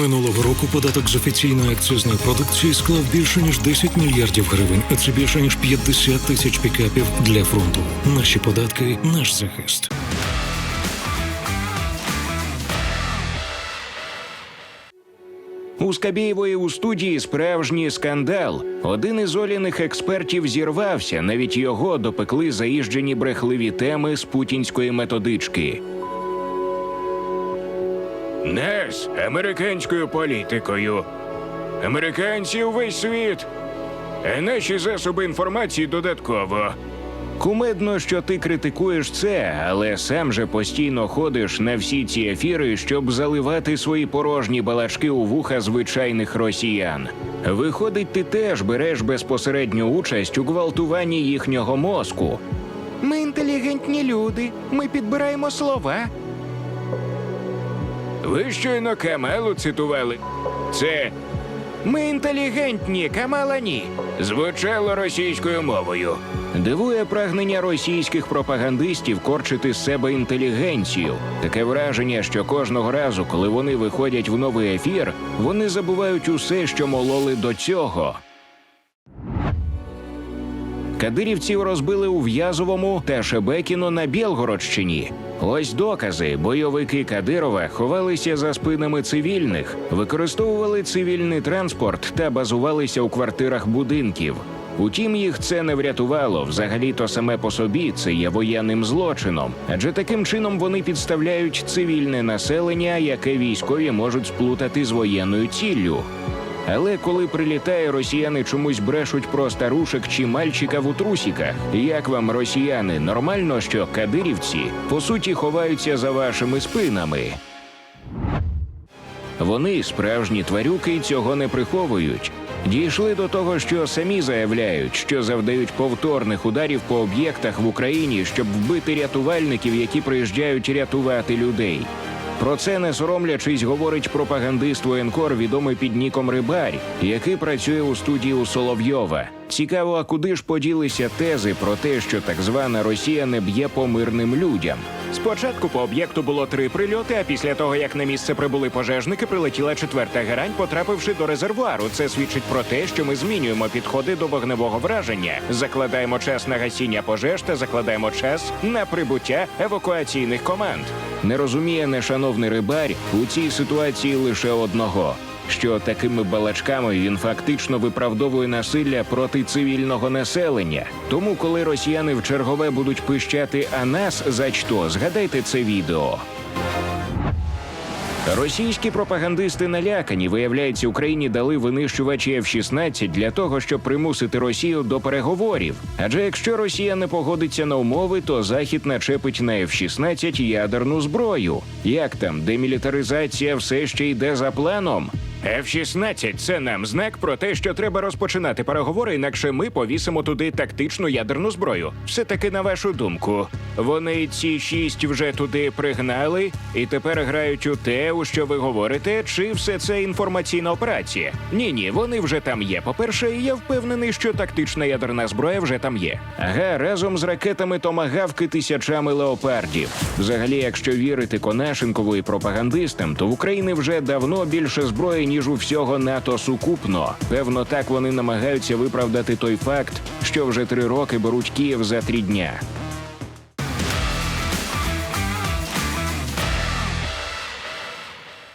Минулого року податок з офіційної акцизної продукції склав більше ніж 10 мільярдів гривень, а це більше ніж 50 тисяч пікапів для фронту. Наші податки, наш захист. У Скабєєвої у студії справжній скандал. Один із Оліних експертів зірвався. Навіть його допекли заїжджені брехливі теми з путінської методички. Не з американською політикою. Американці увесь світ. А наші засоби інформації додатково. Кумедно, що ти критикуєш це, але сам же постійно ходиш на всі ці ефіри, щоб заливати свої порожні балачки у вуха звичайних росіян. Виходить, ти теж береш безпосередню участь у гвалтуванні їхнього мозку. Ми інтелігентні люди, ми підбираємо слова. Ви щойно Камалу цитували. Це ми інтелігентні, Камала ні. Звучало російською мовою. Дивує прагнення російських пропагандистів корчити з себе інтелігенцію. Таке враження, що кожного разу, коли вони виходять в новий ефір, вони забувають усе, що мололи до цього. Кадирівців розбили у В'язовому та Шебекіно на Білгородщині. Ось докази. Бойовики Кадирова ховалися за спинами цивільних, використовували цивільний транспорт та базувалися у квартирах будинків. Утім, їх це не врятувало. Взагалі, то саме по собі це є воєнним злочином, адже таким чином вони підставляють цивільне населення, яке військові можуть сплутати з воєнною ціллю. Але коли прилітає, росіяни чомусь брешуть про старушек чи мальчика в утрусіках. Як вам, росіяни, нормально, що кадирівці по суті ховаються за вашими спинами? Вони, справжні тварюки, цього не приховують. Дійшли до того, що самі заявляють, що завдають повторних ударів по об'єктах в Україні, щоб вбити рятувальників, які приїжджають рятувати людей. Про це не соромлячись, говорить пропагандист воєнкор, відомий під ніком Рибарь, який працює у студії у Соловйова. Цікаво, а куди ж поділися тези про те, що так звана Росія не б'є по мирним людям. Спочатку по об'єкту було три прильоти, а після того, як на місце прибули пожежники, прилетіла четверта герань, потрапивши до резервуару. Це свідчить про те, що ми змінюємо підходи до вогневого враження, закладаємо час на гасіння пожеж та закладаємо час на прибуття евакуаційних команд. Не розуміє нешановний рибар у цій ситуації лише одного. Що такими балачками він фактично виправдовує насилля проти цивільного населення. Тому, коли росіяни в чергове будуть пищати «А нас за що?», згадайте це відео. Російські пропагандисти налякані. Виявляється, Україні дали винищувачі F-16 для того, щоб примусити Росію до переговорів. Адже якщо Росія не погодиться на умови, то Захід начепить на F-16 ядерну зброю. Як там демілітаризація все ще йде за планом? F-16 – це нам знак про те, що треба розпочинати переговори, інакше ми повісимо туди тактичну ядерну зброю. Все таки на вашу думку. Вони ці шість вже туди пригнали і тепер грають у те, у що ви говорите, чи все це інформаційна операція? Ні, ні, вони вже там є. По-перше, і я впевнений, що тактична ядерна зброя вже там є. Ага, разом з ракетами томагавки тисячами леопардів. Взагалі, якщо вірити Конашенкову і пропагандистам, то в Україні вже давно більше зброї, ніж у всього НАТО сукупно. Певно, так вони намагаються виправдати той факт, що вже три роки беруть Київ за три дня.